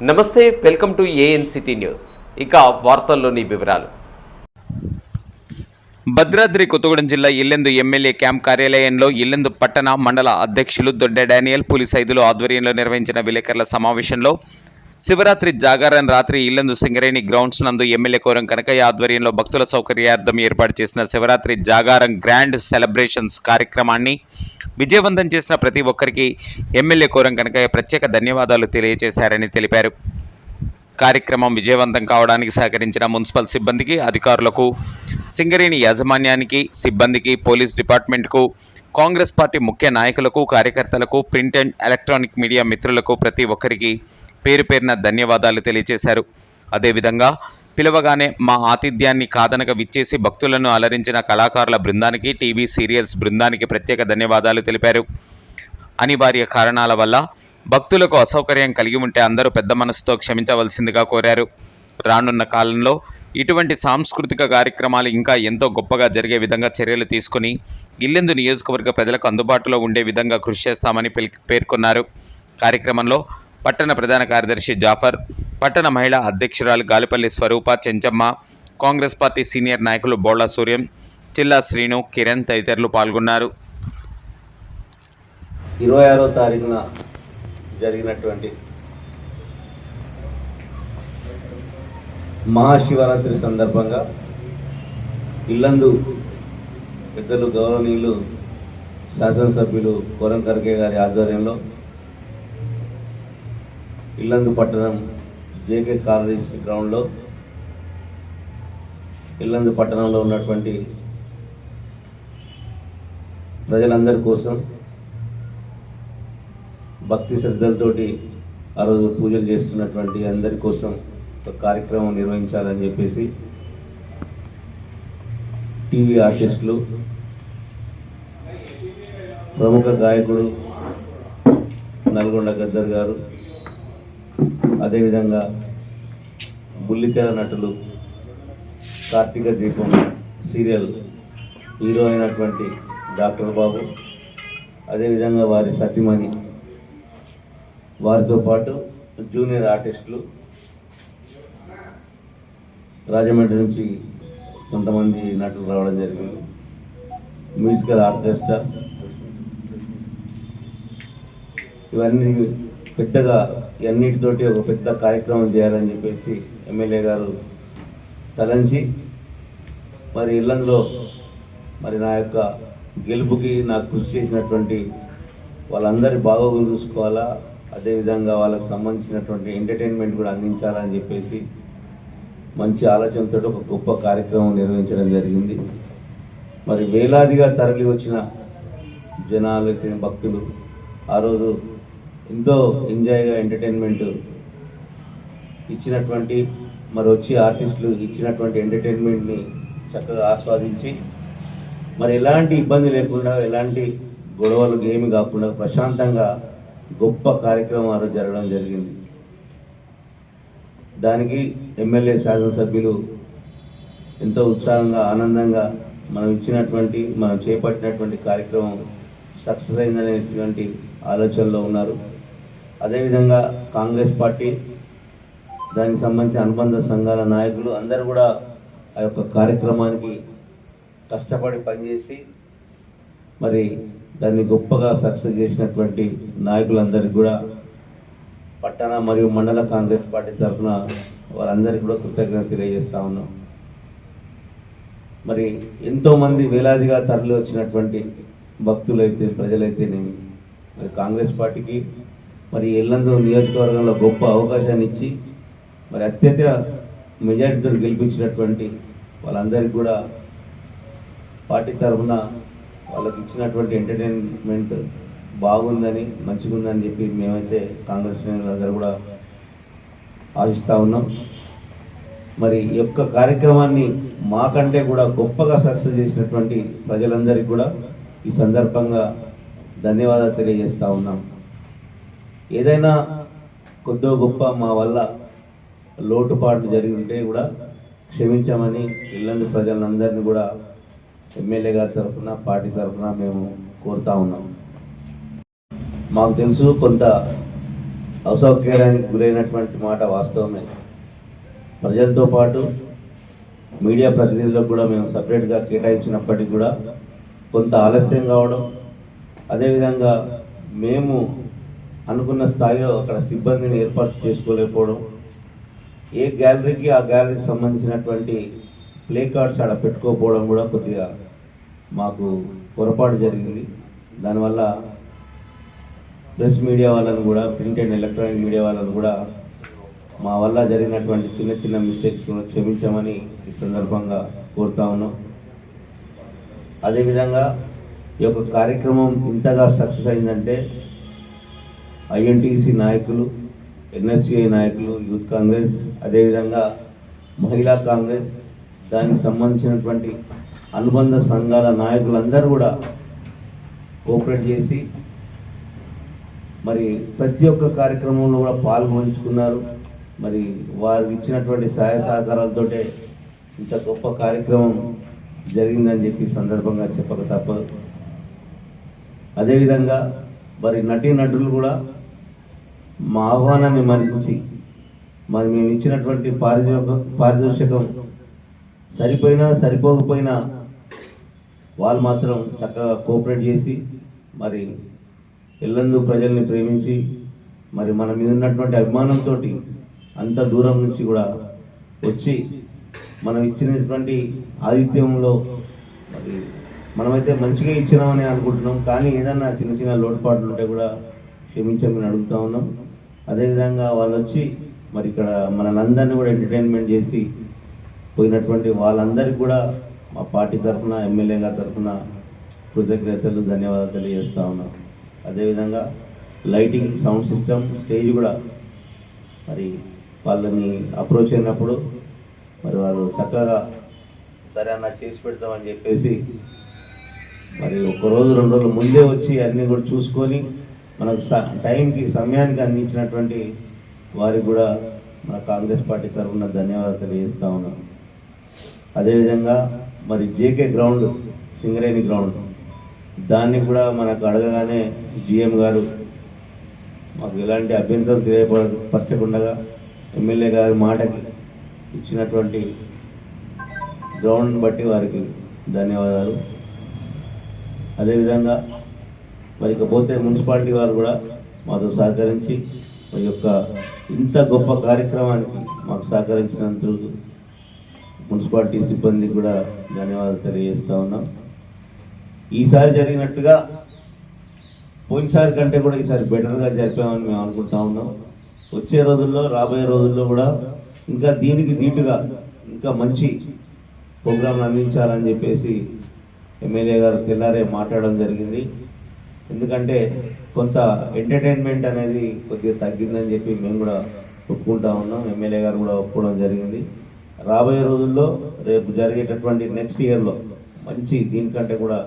నమస్తే welcome to ANCT news ఇక వార్తల్లోని వివరాలు. భద్రాద్రి కొత్తగూడెం జిల్లా ఇల్లెందు ఎమ్మెల్యే క్యాంప్ కార్యాలయంలో ఇల్లెందు పట్టణ మండల అధ్యక్షులు దొడ్డ డానియల్ పోలీస్ ఐదులు ఆధ్వర్యంలో నిర్వహించిన విలేకరుల సమావేశంలో శివరాత్రి జాగారం రాత్రి ఇల్లందు సింగరేణి గ్రౌండ్స్ నందు ఎమ్మెల్యే కోరం కనకయ్య ఆధ్వర్యంలో భక్తుల సౌకర్యార్థం ఏర్పాటు చేసిన శివరాత్రి జాగారం గ్రాండ్ సెలబ్రేషన్స్ కార్యక్రమాన్ని విజయవంతం చేసిన ప్రతి ఒక్కరికి ఎమ్మెల్యే కోరం కనకయ్య ప్రత్యేక ధన్యవాదాలు తెలియజేశారని తెలిపారు. కార్యక్రమం విజయవంతం కావడానికి సహకరించిన మున్సిపల్ సిబ్బందికి అధికారులకు సింగరేణి యాజమాన్యానికి సిబ్బందికి పోలీస్ డిపార్ట్మెంట్కు కాంగ్రెస్ పార్టీ ముఖ్య నాయకులకు కార్యకర్తలకు ప్రింట్ అండ్ ఎలక్ట్రానిక్ మీడియా మిత్రులకు ప్రతి ఒక్కరికి పేరు పేరున ధన్యవాదాలు తెలియజేశారు అదేవిధంగా పిలవగానే మా ఆతిథ్యాన్ని కాదనక విచ్చేసి భక్తులను అలరించిన కళాకారుల బృందానికి టీవీ సీరియల్స్ బృందానికి ప్రత్యేక ధన్యవాదాలు తెలిపారు. అనివార్య కారణాల వల్ల భక్తులకు అసౌకర్యం కలిగి ఉంటే అందరూ పెద్ద మనసుతో క్షమించవలసిందిగా కోరారు. రానున్న కాలంలో ఇటువంటి సాంస్కృతిక కార్యక్రమాలు ఇంకా ఎంతో గొప్పగా జరిగే విధంగా చర్యలు తీసుకుని ఇల్లెందు నియోజకవర్గ ప్రజలకు అందుబాటులో ఉండే విధంగా కృషి చేస్తామని పేర్కొన్నారు. కార్యక్రమంలో పట్టణ ప్రధాన కార్యదర్శి జాఫర్ పట్టణ మహిళా అధ్యక్షురాలు గాలిపల్లి స్వరూప చెంచమ్మ కాంగ్రెస్ పార్టీ సీనియర్ నాయకులు బోళ్ళ సూర్యం చిల్లా శ్రీను కిరణ్ తదితరులు పాల్గొన్నారు. ఇరవై ఆరో తారీఖున జరిగినటువంటి మహాశివరాత్రి సందర్భంగా ఇల్లందు పెద్దలు గౌరవనీయులు శాసనసభ్యులు కోరం ఖర్గే గారి ఆధ్వర్యంలో ఇల్లందు పట్టణం జేకే కాలనీస్ గ్రౌండ్లో ఇల్లందు పట్టణంలో ఉన్నటువంటి ప్రజలందరి కోసం భక్తి శ్రద్ధలతోటి ఆ రోజు పూజలు చేస్తున్నటువంటి అందరి కోసం ఒక కార్యక్రమం నిర్వహించాలని చెప్పేసి టీవీ ఆర్టిస్టులు ప్రముఖ గాయకుడు నల్గొండ గద్దర్ గారు అదేవిధంగా బుల్లితెర నటులు కార్తీక దీపం సీరియల్ హీరో అయినటువంటి డాక్టర్ బాబు అదేవిధంగా వారి సతీమణి. వారితో పాటు జూనియర్ ఆర్టిస్టులు రాజమండ్రి నుంచి కొంతమంది నటులు రావడం జరిగింది. Musical orchestra. ఇవన్నీ పెద్దగా అన్నిటితోటి ఒక పెద్ద కార్యక్రమం చేయాలని చెప్పేసి ఎమ్మెల్యే గారు తలంచి మరి ఇళ్ళలో మరి నా యొక్క గెలుపుకి నాకు కృషి చేసినటువంటి వాళ్ళందరి బాగోగులు చూసుకోవాలా అదేవిధంగా వాళ్ళకి సంబంధించినటువంటి ఎంటర్టైన్మెంట్ కూడా అందించాలని చెప్పేసి మంచి ఆలోచనతో ఒక గొప్ప కార్యక్రమం నిర్వహించడం జరిగింది. మరి వేలాదిగా తరలి వచ్చిన జనాలు భక్తులు ఆ రోజు ఎంతో ఎంజాయ్గా ఎంటర్టైన్మెంట్ ఇచ్చినటువంటి మరి వచ్చి ఆర్టిస్టులు ఇచ్చినటువంటి ఎంటర్టైన్మెంట్ని చక్కగా ఆస్వాదించి మరి ఎలాంటి ఇబ్బంది లేకుండా ఎలాంటి గొడవలు ఏమి కాకుండా ప్రశాంతంగా గొప్ప కార్యక్రమాలు జరగడం జరిగింది. దానికి ఎమ్మెల్యే శాసనసభ్యులు ఎంతో ఉత్సాహంగా ఆనందంగా మనం ఇచ్చినటువంటి మనం చేపట్టినటువంటి కార్యక్రమం సక్సెస్ అయిందనేటువంటి ఆలోచనలో ఉన్నారు. అదేవిధంగా కాంగ్రెస్ పార్టీ దానికి సంబంధించిన అనుబంధ సంఘాల నాయకులు అందరూ కూడా ఆ యొక్క కార్యక్రమానికి కష్టపడి పనిచేసి మరి దాన్ని గొప్పగా సక్సెస్ చేసినటువంటి నాయకులందరికీ కూడా పట్టణ మరియు మండల కాంగ్రెస్ పార్టీ తరఫున వారందరికీ కూడా కృతజ్ఞత తెలియజేస్తా ఉన్నాం. మరి ఎంతోమంది వేలాదిగా తరలి వచ్చినటువంటి భక్తులైతే ప్రజలైతేనేమి? మరి కాంగ్రెస్ పార్టీకి మరి ఇల్లందు నియోజకవర్గంలో గొప్ప అవకాశాన్ని ఇచ్చి మరి అత్యంత మెజారిటీతో గెలిపించినటువంటి వాళ్ళందరికీ కూడా పార్టీ తరఫున వాళ్ళకి ఇచ్చినటువంటి ఎంటర్టైన్మెంట్ బాగుందని మంచిగా ఉందని చెప్పి మేమైతే కాంగ్రెస్ నేతలందరూ కూడా ఆశిస్తూ ఉన్నాం. మరి ఈ యొక్క కార్యక్రమాన్ని మాకంటే కూడా గొప్పగా సక్సెస్ చేసినటువంటి ప్రజలందరికీ కూడా ఈ సందర్భంగా ధన్యవాదాలు తెలియజేస్తూ ఉన్నాం. ఏదైనా కొద్దో గొప్ప మా వల్ల లోటుపాట్లు జరిగి ఉంటే కూడా క్షమించామని ఇల్లందు ప్రజలందరినీ కూడా ఎమ్మెల్యే గారి తరఫున పార్టీ తరఫున మేము కోరుతా ఉన్నాం. మాకు తెలుసు కొంత అసౌకర్యానికి గురైనటువంటి మాట వాస్తవమే. ప్రజలతో పాటు మీడియా ప్రతినిధులకు కూడా మేము సపరేట్గా కేటాయించినప్పటికీ కూడా కొంత ఆలస్యం కావడం అదేవిధంగా మేము అనుకున్న స్థాయిలో అక్కడ సిబ్బందిని ఏర్పాటు చేసుకోలేకపోవడం ఏ గ్యాలరీకి ఆ గ్యాలరీకి సంబంధించినటువంటి ప్లే కార్డ్స్ అక్కడ పెట్టుకోకపోవడం కూడా కొద్దిగా మాకు పొరపాటు జరిగింది. దానివల్ల ప్రెస్ మీడియా వాళ్ళని కూడా ప్రింట్ అండ్ ఎలక్ట్రానిక్ మీడియా వాళ్ళని కూడా మా వల్ల జరిగినటువంటి చిన్న చిన్న మిస్టేక్స్ కూడా క్షమించమని ఈ సందర్భంగా కోరుతా ఉన్నాం. అదేవిధంగా ఈ యొక్క కార్యక్రమం ఇంతగా సక్సెస్ అయిందంటే ఐఎన్టీసీ నాయకులు ఎన్ఎస్సిఐ నాయకులు యూత్ కాంగ్రెస్ అదేవిధంగా మహిళా కాంగ్రెస్ దానికి సంబంధించినటువంటి అనుబంధ సంఘాల నాయకులందరూ కూడా కోఆపరేట్ చేసి మరి ప్రతి ఒక్క కార్యక్రమంలో కూడా పాల్గొంచుకున్నారు. మరి వారు ఇచ్చినటువంటి సహాయ సహకారాలతోటే ఇంత గొప్ప కార్యక్రమం జరిగిందని చెప్పి సందర్భంగా చెప్పక తప్పదు. అదేవిధంగా మరి నటీ నటులు కూడా మా ఆహ్వానాన్ని మన్నించి మరి మేము ఇచ్చినటువంటి పారితోషిక పారితోషికం సరిపోయినా సరిపోకపోయినా వాళ్ళు మాత్రం చక్కగా కోఆపరేట్ చేసి మరి ఇల్లందు ప్రజల్ని ప్రేమించి మరి మన మీద ఉన్నటువంటి అభిమానంతో అంత దూరం నుంచి కూడా వచ్చి మనం ఇచ్చినటువంటి ఆతిథ్యంలో మరి మనమైతే మంచిగా ఇచ్చినామని అనుకుంటున్నాం. కానీ ఏదన్నా చిన్న చిన్న లోటుపాట్లు ఉంటే కూడా క్షమించమని అడుగుతా ఉన్నాం. అదేవిధంగా వాళ్ళు వచ్చి మరి ఇక్కడ మనలందరినీ కూడా ఎంటర్టైన్మెంట్ చేసి పోయినటువంటి వాళ్ళందరికీ కూడా మా పార్టీ తరఫున ఎమ్మెల్యే గారి తరఫున కృతజ్ఞతలు ధన్యవాదాలు తెలియజేస్తూ ఉన్నాం. అదేవిధంగా లైటింగ్ సౌండ్ సిస్టమ్ స్టేజ్ కూడా మరి వాళ్ళని అప్రోచ్ అయినప్పుడు మరి వాళ్ళు చక్కగా సరే అన్న చేసి పెడతామని చెప్పేసి మరి ఒక రోజు రెండు రోజుల ముందే వచ్చి అన్నీ కూడా చూసుకొని మనకు స- టైంకి సమయానికి అందించినటువంటి వారికి కూడా మన కాంగ్రెస్ పార్టీ తరఫున ధన్యవాదాలు తెలియజేస్తా ఉన్నాం. అదేవిధంగా మరి జేకే గ్రౌండ్ సింగరేణి గ్రౌండ్ దాన్ని కూడా మనకు అడగగానే జిఎం గారు మాకు ఎలాంటి అభ్యంతరం తెలియపరచకుండా ఎమ్మెల్యే గారి మాటకి ఇచ్చినటువంటి గ్రౌండ్ని బట్టి వారికి ధన్యవాదాలు. అదేవిధంగా మరి ఇకపోతే మున్సిపాలిటీ వారు కూడా మాతో సహకరించి మరి యొక్క ఇంత గొప్ప కార్యక్రమానికి మాకు సహకరించినందుకు మున్సిపాలిటీ సిబ్బందికి కూడా ధన్యవాదాలు తెలియజేస్తూ ఉన్నాం. ఈసారి జరిగినట్టుగా పోయినసారి కంటే కూడా ఈసారి బెటర్గా జరిపామని మేము అనుకుంటా ఉన్నాం. వచ్చే రోజుల్లో రాబోయే రోజుల్లో కూడా ఇంకా దీనికి దీటుగా ఇంకా మంచి ప్రోగ్రాంలు అందించాలని చెప్పేసి ఎమ్మెల్యే గారు తెల్లారే మాట్లాడడం జరిగింది. ఎందుకంటే కొంత ఎంటర్టైన్మెంట్ అనేది కొద్దిగా తగ్గిందని చెప్పి మేము కూడా ఒప్పుకుంటా ఉన్నాం. ఎమ్మెల్యే గారు కూడా ఒప్పుకోవడం జరిగింది. రాబోయే రోజుల్లో రేపు జరిగేటటువంటి నెక్స్ట్ ఇయర్లో మంచి దీనికంటే కూడా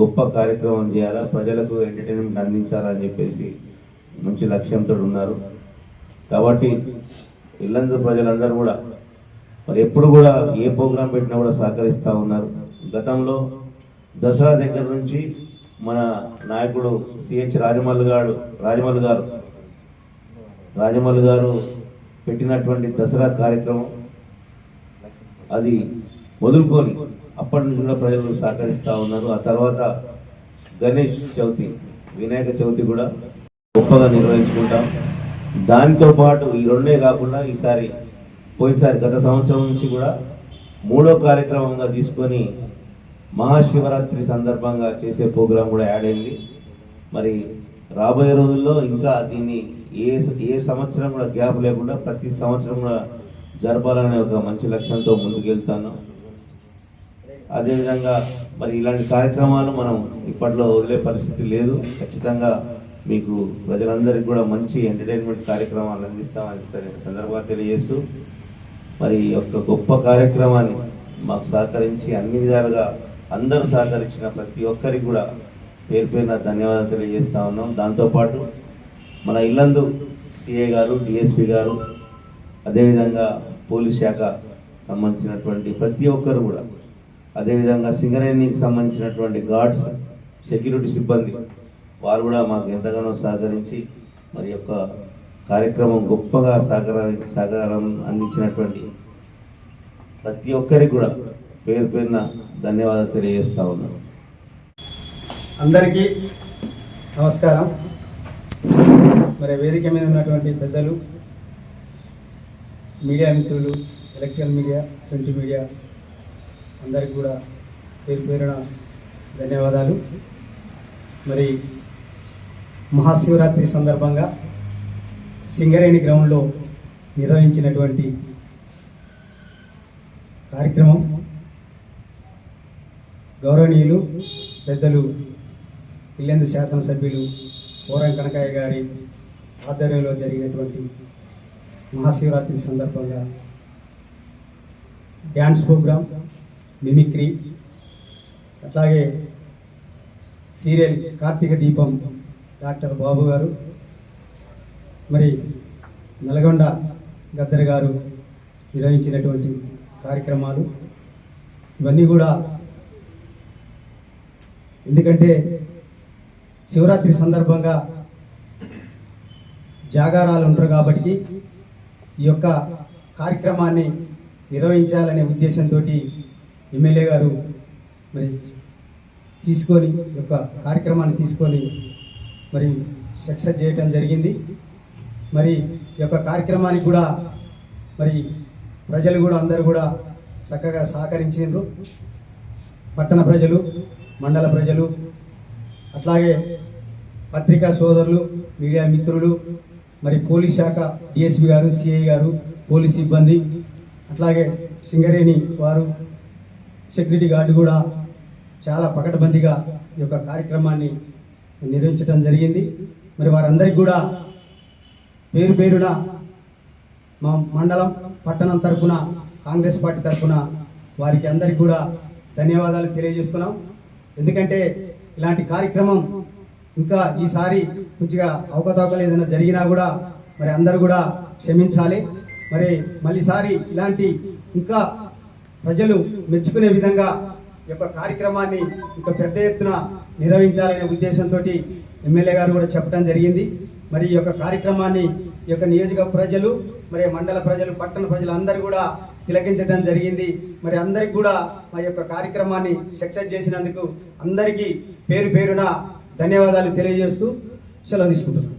గొప్ప కార్యక్రమం చేయాలా? ప్రజలకు ఎంటర్టైన్మెంట్ అందించాలని చెప్పేసి మంచి లక్ష్యంతో ఉన్నారు. కాబట్టి ఇల్లందు ప్రజలందరూ కూడా మరి ఎప్పుడు కూడా ఏ ప్రోగ్రాం పెట్టినా కూడా సహకరిస్తూ ఉన్నారు. గతంలో దసరా దగ్గర నుంచి మన నాయకుడు సిహెచ్ రాజమల్లు గారు రాజమల్లు గారు రాజమల్లు గారు పెట్టినటువంటి దసరా కార్యక్రమం అది వదులుకొని అప్పటి నుంచి కూడా ప్రజలు సహకరిస్తూ ఉన్నారు. ఆ తర్వాత గణేష్ చవితి వినాయక చవితి కూడా గొప్పగా నిర్వహించుకుంటాం. దానితో పాటు ఈ రెండే కాకుండా ఈసారి పోయినసారి గత సంవత్సరం నుంచి కూడా మూడో కార్యక్రమంగా తీసుకొని మహాశివరాత్రి సందర్భంగా చేసే ప్రోగ్రాం కూడా యాడ్ అయింది. మరి రాబోయే రోజుల్లో ఇంకా దీన్ని ఏ ఏ సంవత్సరం కూడా గ్యాప్ లేకుండా ప్రతి సంవత్సరం కూడా జరపాలనే ఒక మంచి లక్ష్యంతో ముందుకెళ్తాను. అదేవిధంగా మరి ఇలాంటి కార్యక్రమాలు మనం ఇప్పట్లో వదిలే పరిస్థితి లేదు. ఖచ్చితంగా మీకు ప్రజలందరికీ కూడా మంచి ఎంటర్టైన్మెంట్ కార్యక్రమాలు అందిస్తామని సందర్భంగా తెలియజేస్తూ మరి ఈ యొక్క గొప్ప కార్యక్రమాన్ని మాకు సహకరించి అన్ని విధాలుగా అందరూ సహకరించిన ప్రతి ఒక్కరికి కూడా పేరు పేరున ధన్యవాదాలు తెలియజేస్తా ఉన్నాం. దాంతోపాటు మన ఇల్లందు సిఏ గారు డిఎస్పి గారు అదేవిధంగా పోలీస్ శాఖ సంబంధించినటువంటి ప్రతి ఒక్కరు కూడా అదేవిధంగా సింగరేణికి సంబంధించినటువంటి గార్డ్స్ సెక్యూరిటీ సిబ్బంది వారు కూడా మాకు ఎంతగానో సహకరించి మరి యొక్క కార్యక్రమం గొప్పగా సహకార సహకారం అందించినటువంటి ప్రతి ఒక్కరికి కూడా పేరు పేరున ధన్యవాదాలు తెలియజేస్తా ఉన్నాను. అందరికీ నమస్కారం. మరి వేదిక మీద ఉన్నటువంటి పెద్దలు మీడియా మిత్రులు ఎలక్ట్రికల్ మీడియా ప్రింట్ మీడియా అందరికీ కూడా పేరు పేరున ధన్యవాదాలు. మరి మహాశివరాత్రి సందర్భంగా సింగరేణి గ్రౌండ్లో నిర్వహించినటువంటి కార్యక్రమం గౌరవనీయులు పెద్దలు ఇల్లెందు శాసనసభ్యులు పూరం కనకయ్య గారి ఆధ్వర్యంలో జరిగినటువంటి మహాశివరాత్రి సందర్భంగా డ్యాన్స్ ప్రోగ్రామ్ మిమిక్రీ అట్లాగే సీరియల్ కార్తీక దీపం డాక్టర్ బాబు గారు మరి నల్గొండ గద్దర్ గారు నిర్వహించినటువంటి కార్యక్రమాలు ఇవన్నీ కూడా ఎందుకంటే శివరాత్రి సందర్భంగా జాగారాలు ఉంటారు కాబట్టి ఈ యొక్క కార్యక్రమాన్ని నిర్వహించాలనే ఉద్దేశంతో ఎమ్మెల్యే గారు మరి తీసుకొని ఈ యొక్క కార్యక్రమాన్ని తీసుకొని మరి సక్సెస్ చేయటం జరిగింది. మరి ఈ యొక్క కార్యక్రమానికి కూడా మరి ప్రజలు కూడా అందరూ కూడా చక్కగా సహకరించారు పట్టణ ప్రజలు మండల ప్రజలు అట్లాగే పత్రికా సోదరులు మీడియా మిత్రులు మరి పోలీస్ శాఖ డిఎస్పి గారు సిఐ గారు పోలీస్ సిబ్బంది అట్లాగే సింగరేణి వారు సెక్యూరిటీ గార్డు కూడా చాలా పకడ్బందీగా ఈ యొక్క కార్యక్రమాన్ని నిర్వహించడం జరిగింది. మరి వారందరికీ కూడా పేరు పేరున మా మండలం పట్టణం తరఫున కాంగ్రెస్ పార్టీ తరఫున వారికి అందరికీ కూడా ధన్యవాదాలు తెలియజేస్తున్నాం. ఎందుకంటే ఇలాంటి కార్యక్రమం ఇంకా ఈసారి కొద్దిగా అవకతవకలు ఏదైనా జరిగినా కూడా మరి అందరూ కూడా క్షమించాలి. మరి మళ్ళీసారి ఇలాంటి ఇంకా ప్రజలు మెచ్చుకునే విధంగా ఈ యొక్క కార్యక్రమాన్ని ఇంకా పెద్ద ఎత్తున నిర్వహించాలనే ఉద్దేశంతో ఎమ్మెల్యే గారు కూడా చెప్పడం జరిగింది. మరి ఈ యొక్క కార్యక్రమాన్ని ఈ యొక్క నియోజక ప్రజలు మరి మండల ప్రజలు పట్టణ ప్రజలు అందరూ కూడా తిలకించడం జరిగింది. మరి అందరికి కూడా మా యొక్క కార్యక్రమాన్ని సక్సెస్ చేసినందుకు అందరికీ పేరు పేరున ధన్యవాదాలు తెలియజేస్తూ సెలవు తీసుకుంటున్నాను.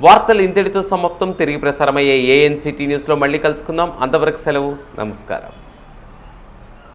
వార్తలు ఇంతటితో సమాప్తం. తిరిగి ప్రసారమయ్యే ఏఎన్సిటీ న్యూస్లో మళ్ళీ కలుసుకుందాం. అంతవరకు సెలవు. నమస్కారం.